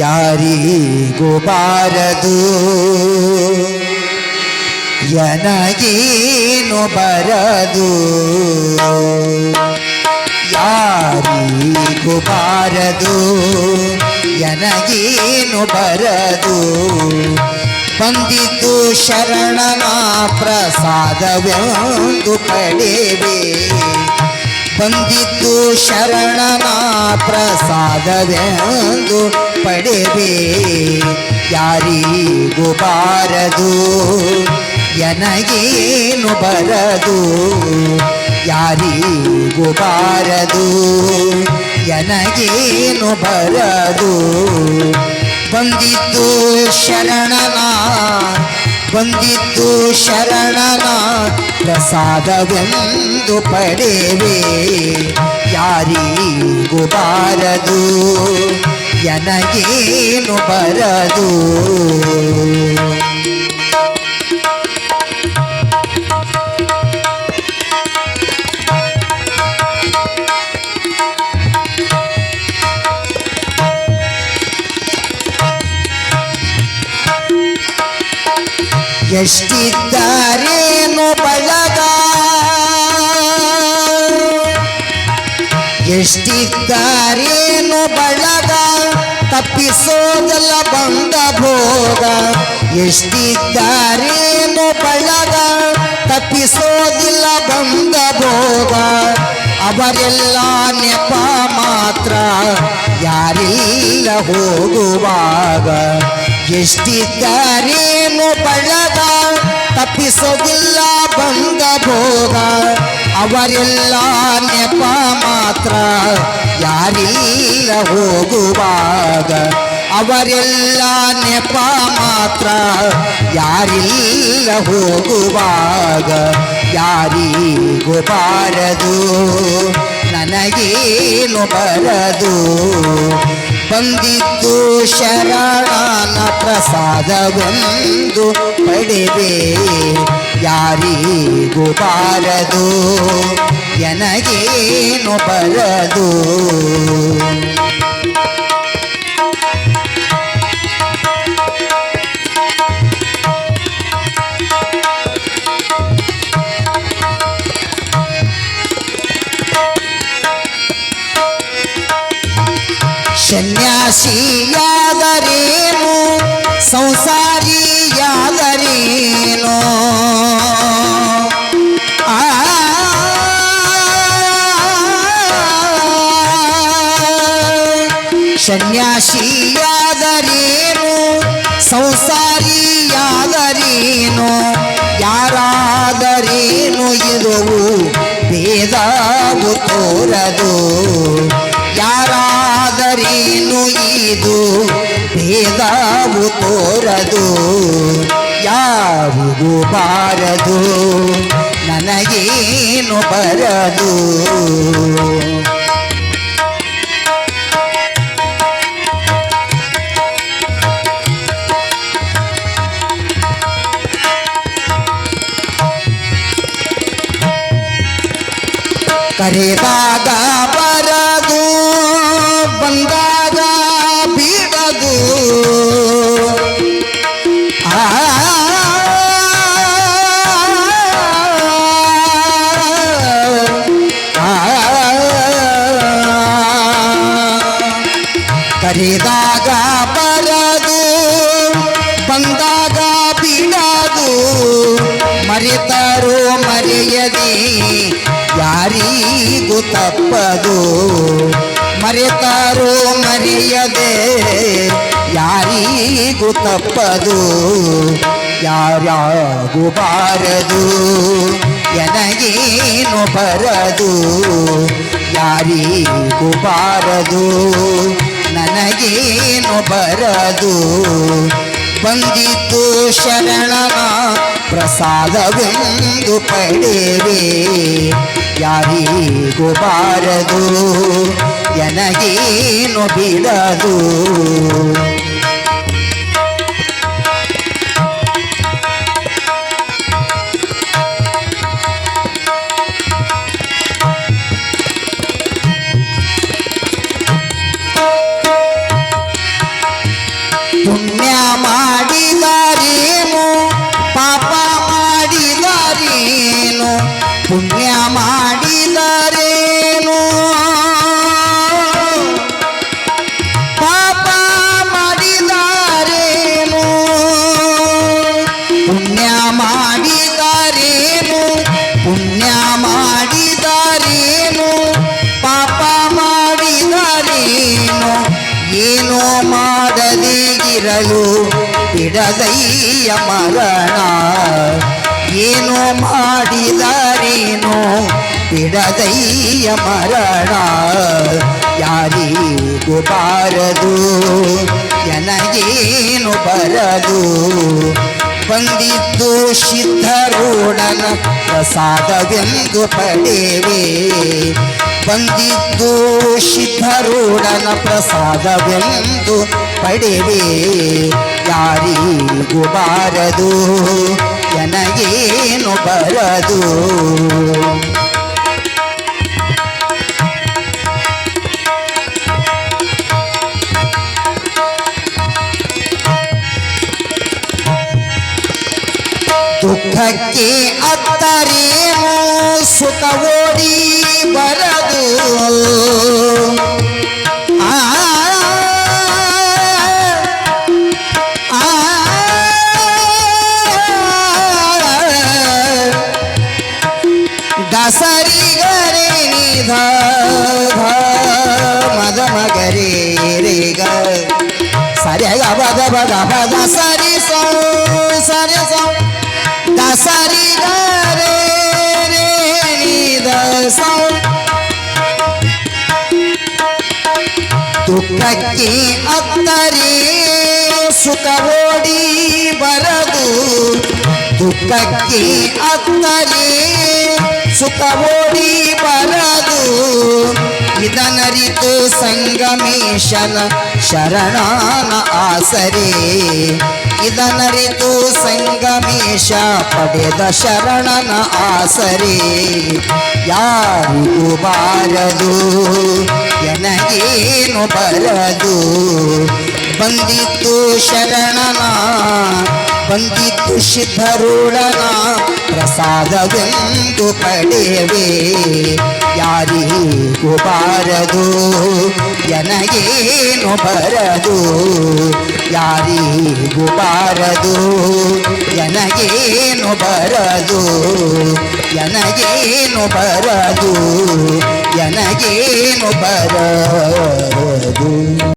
ಯಾರಿಗೂ ಬಾರದು ಎನಗೇನು ಬರದು? ಯಾರಿಗೂ ಬಾರದು? ಯನಗೇನು ಬರದು? ಬಂದಿದ್ದು ಶರಣನ ಪ್ರಸಾದವೆಂದು ಪಡೆವೆ. ಬಂದಿದ್ದು ಶರಣನ ಪ್ರಸಾದವೆಂದು ಪಡೆವೆ. ಯಾರಿಗೂ ಬಾರದು? ಎನಗೇನು ಬರದು? ಯಾರಿಗೂ ಬಾರದು? ಎನಗೇನು ಬರದು? ಬಂದಿದ್ದು ಶರಣನ ಬಂದಿದ್ದು ಶರಣನ, ಪ್ರಸಾದವೆಂದು ಪಡೆವೆ. ಯಾರಿಗೂ ಬಾರದು? ಎನಗೇನು ಬರದು? ಎಷ್ಟಿದ್ದಾರೇನು ಬಳಗ ಎಷ್ಟಿದ್ದಾರೇನು ಬಳಗ ತಪ್ಪಿಸೋದಲ್ಲ ಬಂದ ಭೋಗ. ಎಷ್ಟಿದ್ದಾರೇನು ಬಳಗ ತಪ್ಪಿಸೋದಿಲ್ಲ ಬಂದ ಭೋಗ. ಅವರೆಲ್ಲ ನೆಪ ಮಾತ್ರ. ಯಾರಿಲ್ಲ ಹೋಗುವಾಗ. ಎಷ್ಟಿದ್ದಾರೇನು ಬಳಗ ತಪ್ಪಿಸೋದಿಲ್ಲ ಬಂದ ಭೋಗ ಅವರೆಲ್ಲ ನೆಪ ಮಾತ್ರ ಯಾರಿಲ್ಲ ಹೋಗುವಾಗ ಅವರೆಲ್ಲ ನೆಪ ಮಾತ್ರ ಯಾರಿಲ್ಲ ಹೋಗುವಾಗ ಯಾರಿಗೂ ಬಾರದು ನನಗೇನು ಬರದು ಬಂದಿದ್ದು ಶರಣನ ಪ್ರಸಾದವೊಂದು ಪಡೆದೆ. ಯಾರಿಗೂ ಬಾರದು ಎನಗೇನು ಬರದು. ಸನ್ಯಾಸಿಯಾದರೇನು ಸಂಸಾರಿಯಾದರೇನು ಆ ಸನ್ಯಾಸಿಯಾದರೇನು ಸಂಸಾರಿಯಾದರೇನು ಯಾರಾದರೇನು ಇರುವು ಭೇದವು ತೋರದು ಯಾರಾದರೇನು ಇದು ಭೇದವು ತೋರದು ಯಾರಿಗೂ ಬಾರದು ನನಗೇನು ಬರದು? ಕರೆದಾಗ ಬಂದಾಗ ಬಿಡದು ಮರಿತರು ಮರೆಯದೆ ಯಾರಿಗೂ ತಪ್ಪದು. ಮರೆತರು ಮರೆಯದೆ ಯಾರಿಗೂ ತಪ್ಪದು. ಯಾರ್ಯಾಗೂ ಬಾರದು. ಎನಗೇನು ಬರದು. ಯಾರಿಗೂ ಬಾರದು. ನನಗೇನು ಬರದು. ಬಂದಿತು ಶರಣನ ಪ್ರಸಾದವೆಂದು ಪಡೆವೆ. ಯಾರಿಗೂ ಬಾರದು ಎನಗೇನು ಬಿಡದು. ಪುಣ್ಯ ಮಾಡಿದರೇನು? ಪಾಪ ಮಾಡಿದಾರೇನು? ಪುಣ್ಯ ಮಾಡಿದಾರೇನು? ಪುಣ್ಯ ಮಾಡಿದಾರೇನು? ಪಾಪ ಮಾಡಿದಾರೇನು? ಏನೋ ಮಾಡದಿರಲು ಬಿಡದೈಯ ಮರಣ. ಏನೋ ಮಾಡಿದಾರೇನೋ ಬಿಡದಯ್ಯ ಮರಣ, ಯಾರಿಗೂ ಬಾರದು ಎನಗೇನು ಬರದು. ಬಂದಿದ್ದು ಸಿದ್ಧರೂಢನ ಪ್ರಸಾದವೆಂದು ಪಡೆವೆ ಬಂದಿದ್ದು ಸಿದ್ಧರೂಢನ ಪ್ರಸಾದವೆಂದು ಪಡೆವೆ ಯಾರಿಗೂ ಬಾರದು ಎನಗೇನು ಬರದು. ಬದ ಬದ ಬದ ಸರಿ ಸೋ ಸರಿ ಸೋ ದಸರಿ ಗರೆ ರೇ ನಿಧ ಸೋ ದುಃಖಕ್ಕೆ ಅತ್ತರೆ ಸುಖ ಓಡಿ ಬರದು ದುಃಖಕ್ಕೆ ಅತ್ತರೆ ಸುಖ ಓಡಿ ಬರದು ಇದನರಿತು ಸಂಗಮೇಶನ ಶರಣಾನ ಆಸರೆ. ಇದನರಿತು ಸಂಗಮೇಶ ಪಡೆದ ಶರಣನ ಆಸರೆ. ಯಾರಿಗೂ ಬಾರದು, ಎನಗೇನು ಬರದು. ಬಂದಿತ್ತು ಶರಣನ ಬಂದಿತ್ತು ಸಿದ್ಧರುಳನ ಪ್ರಸಾದವೆಂದು ಪಡೆವೆ ಯಾರಿಗೂ ಬಾರದು, ಎನಗೇನು ಬರದು, ಯಾರಿಗೂ ಬಾರದು, ಎನಗೇನು ಬರದು ಎನಗೇನು ಬರದು ಎನಗೇನು ಬರದು.